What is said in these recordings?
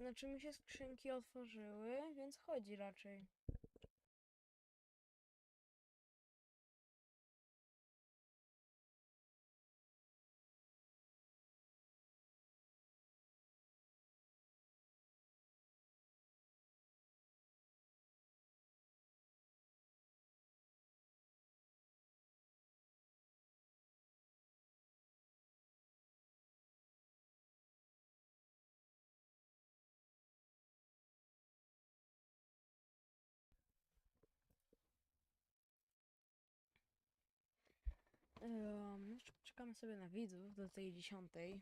Znaczy mi się skrzynki otworzyły, więc chodzi raczej. Um, czekamy sobie na widzów do tej dziesiątej.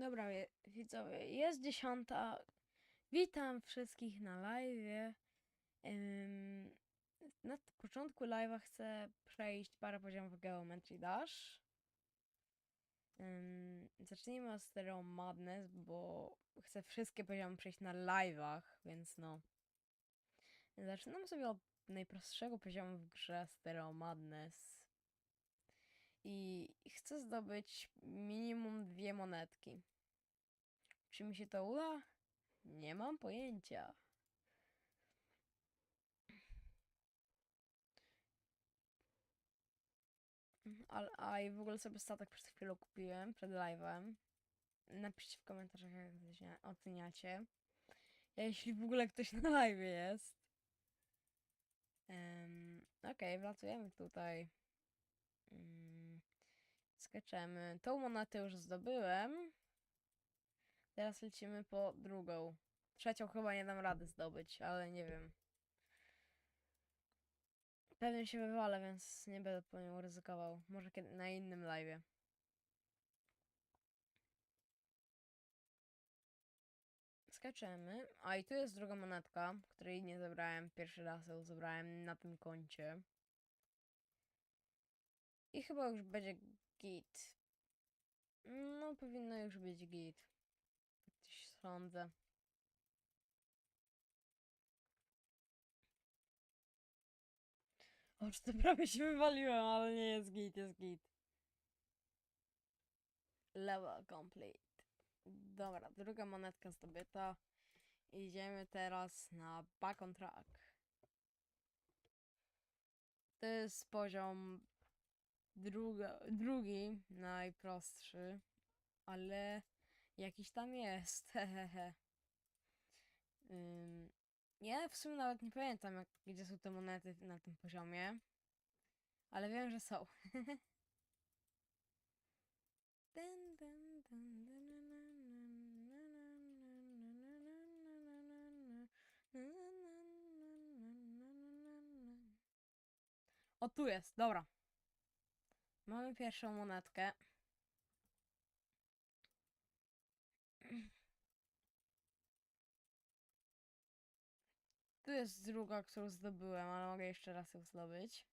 Dobra, wie- widzowie, jest dziesiąta. Witam wszystkich na live. Na początku live'a chcę przejść parę poziomów Geometry Dash. Zacznijmy od Stereo Madness, bo chcę wszystkie poziomy przejść na live'ach, więc no. Zaczynamy sobie od najprostszego poziomu w grze Stereo Madness. I chcę zdobyć minimum dwie monetki. Czy mi się to uda? Nie mam pojęcia. Ale, a i w ogóle sobie statek przed chwilą kupiłem, przed live'em. Napiszcie w komentarzach, jak ocenia- oceniacie. Jeśli w ogóle ktoś na live jest. Um, Okej, wlatujemy tutaj. Mm, skaczemy. Tą monetę już zdobyłem. Teraz lecimy po drugą. Trzecią chyba nie dam rady zdobyć, ale nie wiem. Pewnie się wywalę, więc nie będę po nią ryzykował. Może kiedy na innym live. Skaczemy. A i tu jest druga monetka, której nie zebrałem pierwszy raz, ją zebrałem na tym koncie. I chyba już będzie git. No, powinno już być git. Coś sądzę. O, czy to prawie się wywaliłem, ale nie jest git, jest git. Level complete. Dobra, druga monetka zdobyta. Idziemy teraz na back on track. To jest poziom druga, drugi najprostszy, ale jakiś tam jest, hehehe. Ja w sumie nawet nie pamiętam, jak, gdzie są te monety na tym poziomie, ale wiem, że są. O, tu jest, dobra. Mamy pierwszą monetkę. Tu jest druga, którą zdobyłem, ale mogę jeszcze raz ją zdobyć.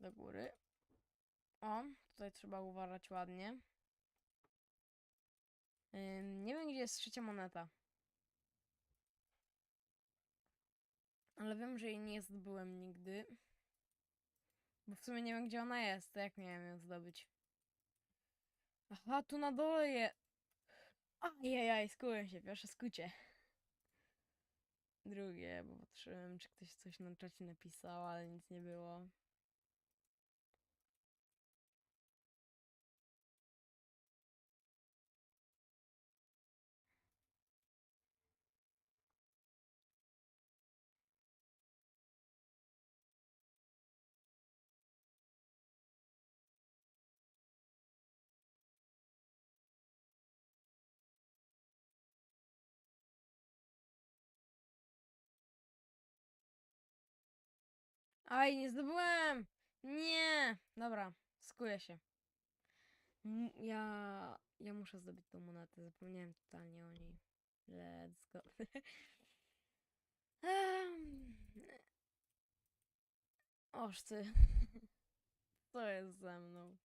Do góry. O, tutaj trzeba uważać ładnie. Nie wiem, gdzie jest trzecia moneta. Ale wiem, że jej nie zdobyłem nigdy. Bo w sumie nie wiem, gdzie ona jest. To jak miałem ją zdobyć? Aha, tu na dole je... Ajajaj, skułem się. Pierwsze skucie. Drugie, bo patrzyłem, czy ktoś coś na czacie napisał, ale nic nie było. Aj, nie zdobyłem! Nie! Dobra, skuję się. M- Ja, ja muszę zdobyć tą monetę, zapomniałem totalnie o niej. Let's go. Oż ty. Co jest ze mną?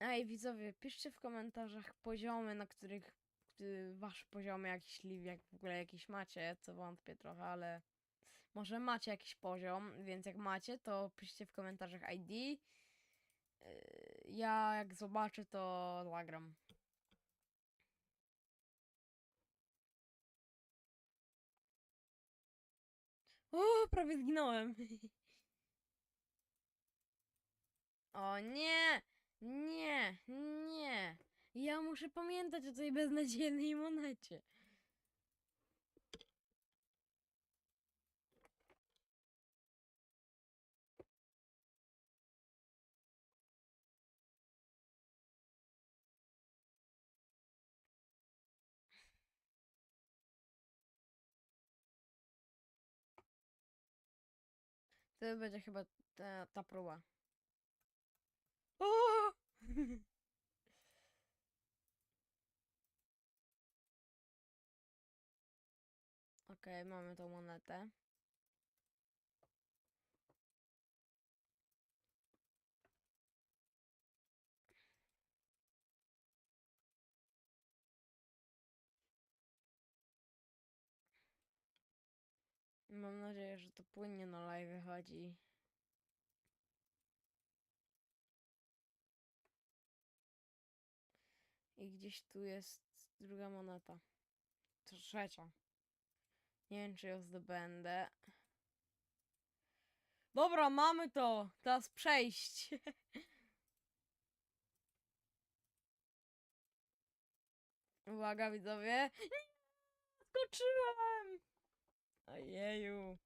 Ej, widzowie, piszcie w komentarzach poziomy, na których y, wasz poziomy jakiś liwiak w ogóle jakiś macie, co wątpię trochę, ale może macie jakiś poziom, więc jak macie, to piszcie w komentarzach ID. Y, Ja jak zobaczę, to zagram. O, prawie zginąłem. O nie! Nie! Nie! Ja muszę pamiętać o tej beznadziejnej monecie. To będzie chyba ta, ta próba. O! Okej, mamy tą monetę. Mam nadzieję, że to płynnie na live wychodzi. I gdzieś tu jest druga moneta. Trzecia. Nie wiem, czy ją zdobędę. Dobra, mamy to! Teraz przejść. Uwaga, widzowie. Skoczyłem! Ojeju.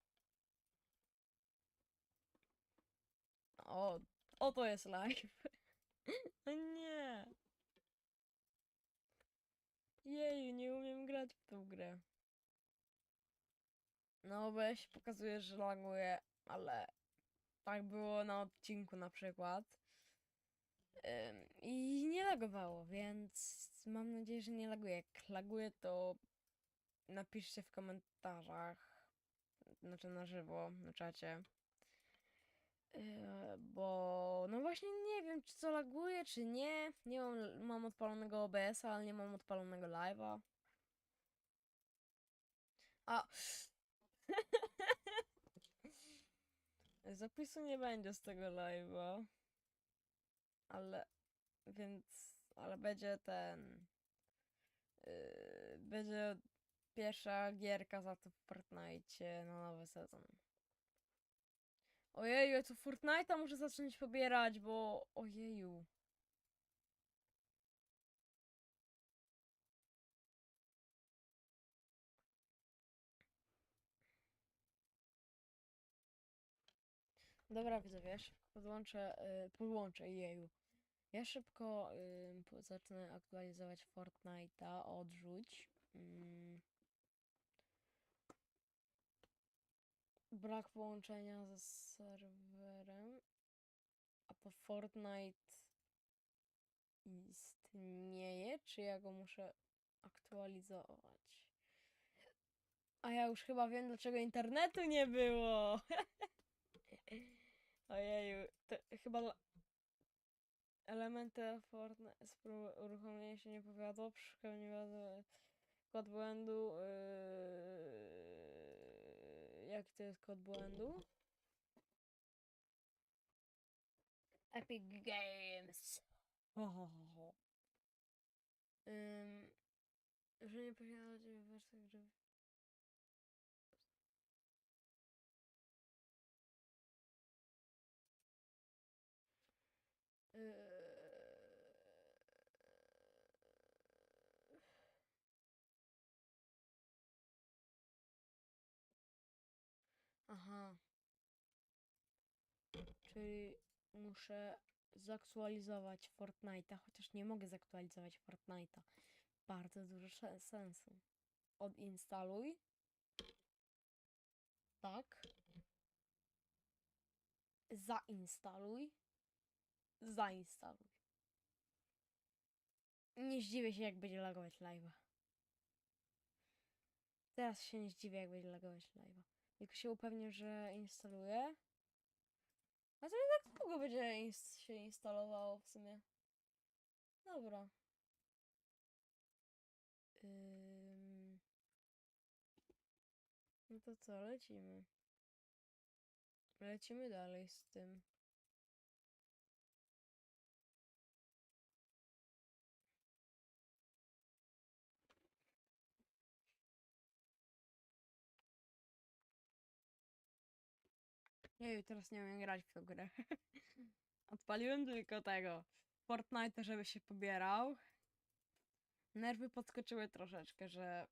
O, oto jest live. O nie. Jeju, nie umiem grać w tą grę. No weź, pokazuje, że laguje, ale tak było na odcinku na przykład. I nie lagowało, więc mam nadzieję, że nie laguje. Jak laguje, to napiszcie w komentarzach, znaczy na żywo, na czacie. Yy, bo no właśnie nie wiem, czy co laguje, czy nie. Nie mam, mam odpalonego OBS-a, ale nie mam odpalonego live'a. A. Zapisu nie będzie z tego live'a. Ale, więc, ale będzie ten. Yy, będzie pierwsza gierka za to w Fortnite na nowy sezon. Ojeju, ja tu Fortnite'a muszę zacząć pobierać, bo... Ojeju. Dobra, widzowie, ja szybko podłączę, y, podłączę, jeju. Ja szybko y, po- zacznę aktualizować Fortnite'a, odrzuć. Mm. Brak połączenia ze serwerem. A to Fortnite istnieje, czy ja go muszę aktualizować? A ja już chyba wiem, dlaczego internetu nie było. Ojeju, to chyba elementy Fortnite uruchomienia się nie nie wiadomo kod błędu. Yy... Jaki to jest kod błędu? Epic Games. Ho, ho, ho, ho. Ym, że nie posiadacie wersji gry. Czyli muszę zaktualizować Fortnite'a, chociaż nie mogę zaktualizować Fortnite'a. Bardzo dużo sensu. Odinstaluj. Tak. zainstaluj. Zainstaluj. Nie zdziwię się, jak będzie lagować live'a. Teraz się nie zdziwię, jak będzie lagować live'a. Tylko się upewnię, że instaluje. A to tak długo będzie się instalowało w sumie. Dobra. Ym... No to co, lecimy. Lecimy dalej z tym. Jej, teraz nie umiem grać w tę grę. Odpaliłem tylko tego Fortnite, żeby się pobierał. Nerwy podskoczyły troszeczkę, że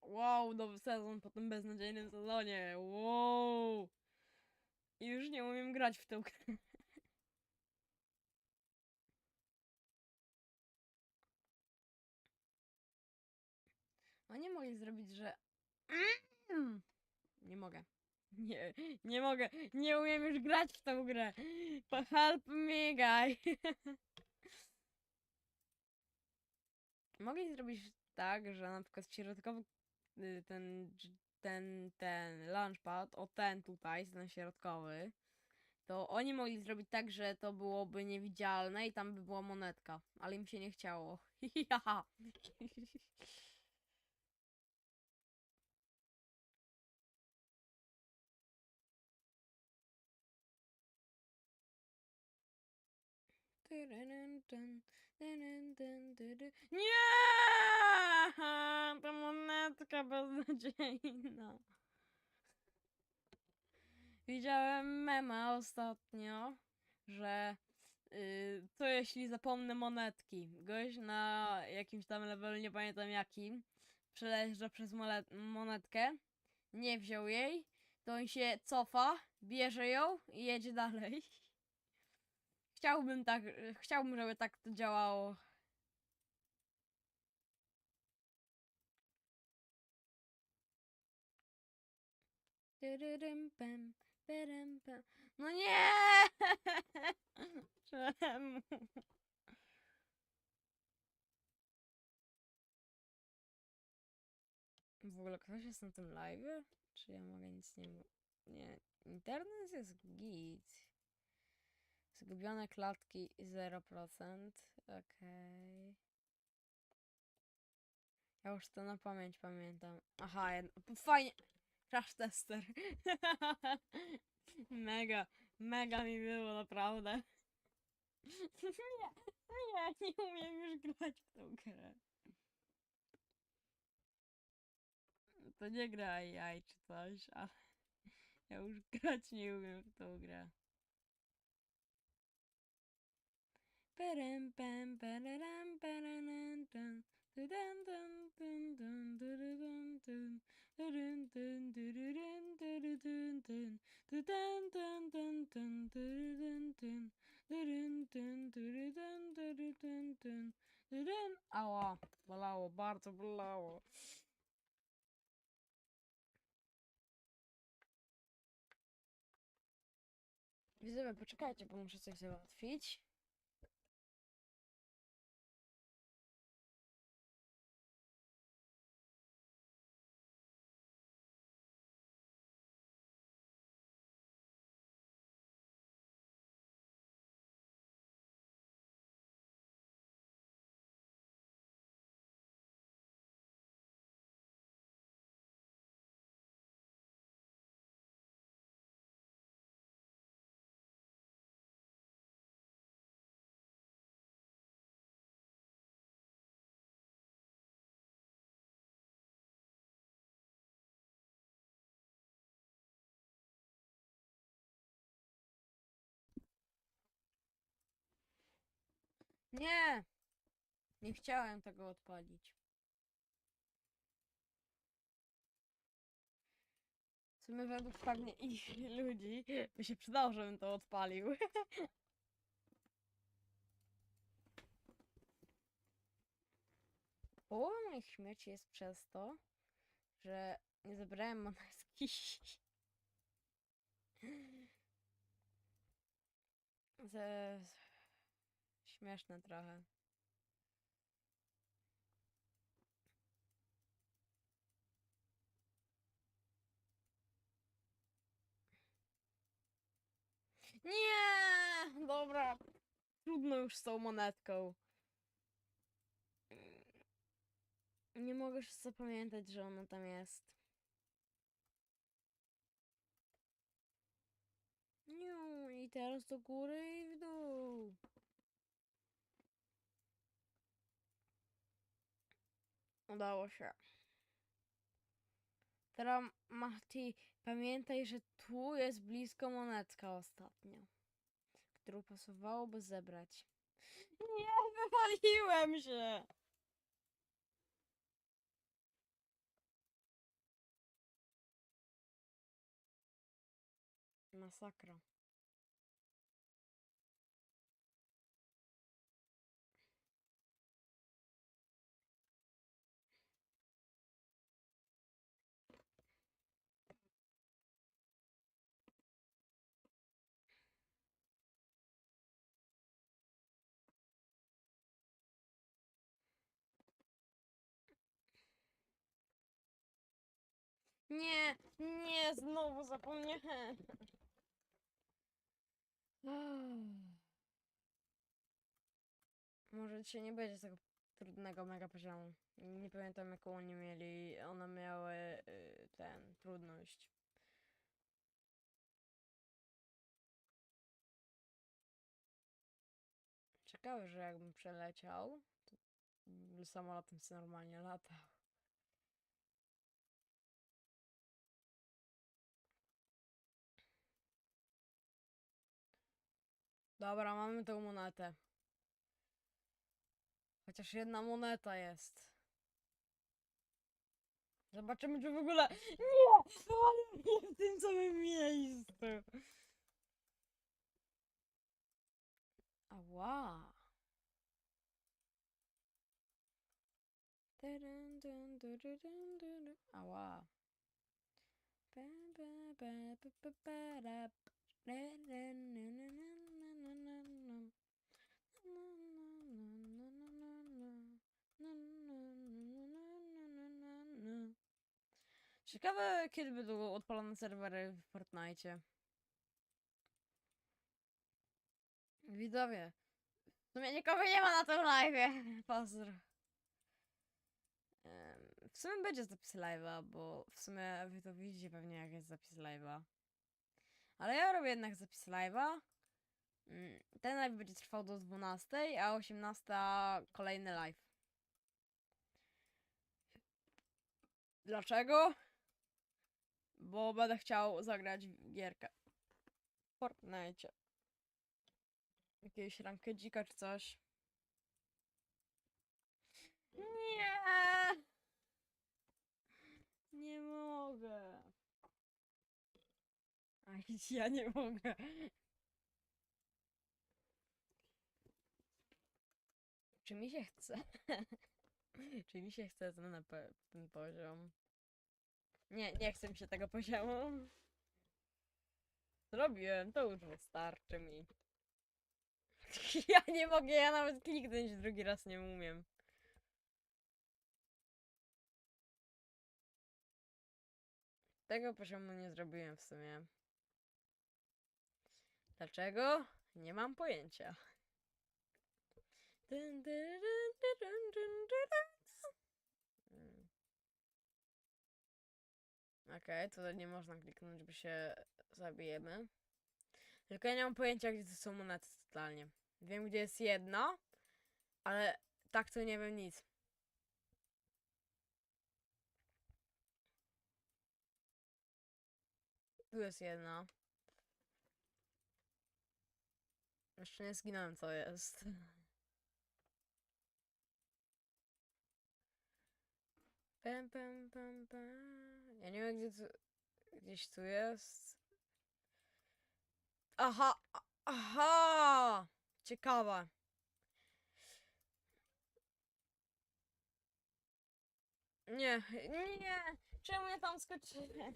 wow, nowy sezon po tym beznadziejnym sezonie, wow. I już nie umiem grać w tę grę. Oni mogli zrobić, że... Nie mogę. Nie, nie mogę. Nie umiem już grać w tę grę. Help me, guy. Mogli zrobić tak, że na przykład środkowy y, ten, ten, ten launchpad, o ten tutaj, ten środkowy, to oni mogli zrobić tak, że to byłoby niewidzialne i tam by była monetka, ale im się nie chciało. Nie! Ta monetka beznadziejna. Widziałem mema ostatnio, że y, co jeśli zapomnę monetki. Gość na jakimś tam levelu, nie pamiętam jakim, przejeżdża przez monetkę, nie wziął jej, to on się cofa, bierze ją i jedzie dalej. Chciałbym tak, chciałbym, żeby tak to działało. No nie! Czemu? W ogóle ktoś jest na tym live? Czy ja mogę nic nie... Nie, internet jest git. Zgubione klatki 0%. Okej. Ja już to na pamięć pamiętam. Aha, jed... fajnie. Crash tester. mega, mega mi było naprawdę. nie, nie, nie umiem już grać w tą grę. To nie gra AI czy coś, ale ja już grać nie umiem w tą grę. Tududum, tum, tudum. Ała, bolało, bardzo bolało. Widzowie, poczekajcie, bo muszę coś załatwić. Nie! Nie chciałem tego odpalić. W sumie według pewnie ich ludzi by się przydało, żebym to odpalił. Połowa moich śmierci jest przez to, że nie zebrałem monetki. Ze... Śmieszne trochę. Nie! Dobra. Trudno już z tą monetką. Nie mogę już zapamiętać, że ona tam jest. Niu, i teraz do góry i w dół. Udało się. Teraz, Mati, pamiętaj, że tu jest blisko monetka ostatnia, którą pasowałoby zebrać. Nie, wywaliłem się! Masakra. Nie, nie, znowu zapomniałem. Może dzisiaj nie będzie tego trudnego mega poziomu. Nie pamiętam jaką oni mieli, one miały y, ten, trudność. Ciekawe, że jakbym przeleciał, to samolotem sobie normalnie latał. Dobra, mamy tą monetę. Chociaż jedna moneta jest. Zobaczymy, czy w ogóle. Nie! Ale w tym samym miejscu. Ała. Ała. Ba, ba, ba, ba, ba, ba, da, b, da, da, na, na, na, Ciekawe, kiedy będą odpalone serwery w Fortnite. Widzowie, w sumie nikogo nie ma na tym live. Pozdro. W sumie będzie zapis live'a, bo w sumie wy to widzicie pewnie jak jest zapis live'a. Ale ja robię jednak zapis live'a. Mm, Ten live będzie trwał do 12, a 18 kolejny live. Dlaczego? Bo będę chciał zagrać w gierkę. W Fortnite. Jakiegoś rankedzika czy coś. Nie! Nie mogę. Aj, ja nie mogę. Czy mi się chce? Czy mi się chce na ten poziom? Nie, nie chcę mi się tego poziomu. Zrobiłem, to już wystarczy mi. Ja nie mogę, ja nawet kliknąć drugi raz nie umiem. Tego poziomu nie zrobiłem w sumie. Dlaczego? Nie mam pojęcia. Okej, tutaj nie można kliknąć, bo się zabijemy. Tylko ja nie mam pojęcia, gdzie to są monety totalnie. Wiem, gdzie jest jedna, ale tak to nie wiem nic. Tu jest jedna. Jeszcze nie zginąłem, co jest. Pam, pam, pam, pam. Ja nie wiem, gdzie tu... Gdzieś tu jest. Aha! Aha! Ciekawe. Nie, nie! Czemu ja tam skoczyłem?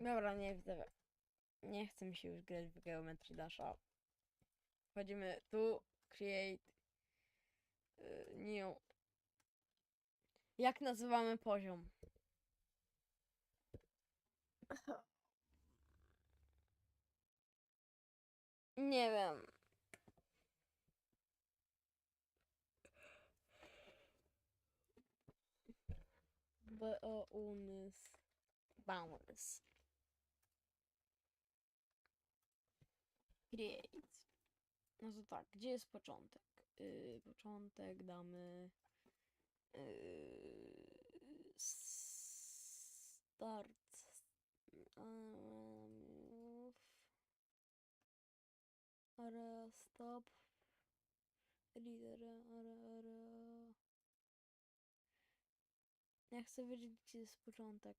Dobra, nie widzę. Nie chcę mi się już grać w Geometry Dasha. Wchodzimy tu, create, y, new. Jak nazywamy poziom? Nie wiem. B-O-U-N-Y-S. Bounce. Create. No to tak, gdzie jest początek? Yy, początek damy... Yy, start. Um, area stop. Reader, area, area. Ja chcę wiedzieć, gdzie jest początek.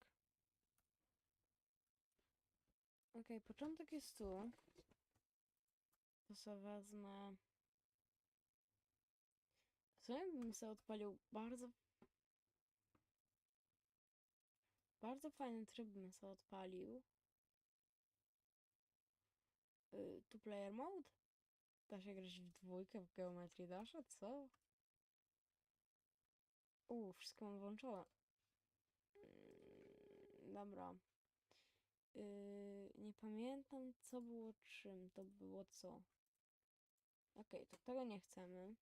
Okej, początek jest tu. To sobie wezmę. W bym sobie odpalił bardzo. Bardzo fajny tryb bym sobie odpalił. Y, tu player mode? Da się grać w dwójkę w Geometry Dasha? Co? Uuu, wszystko mam włączone. Mm, Dobra. Yy, nie pamiętam co było czym, to było co. Okej, to tego nie chcemy.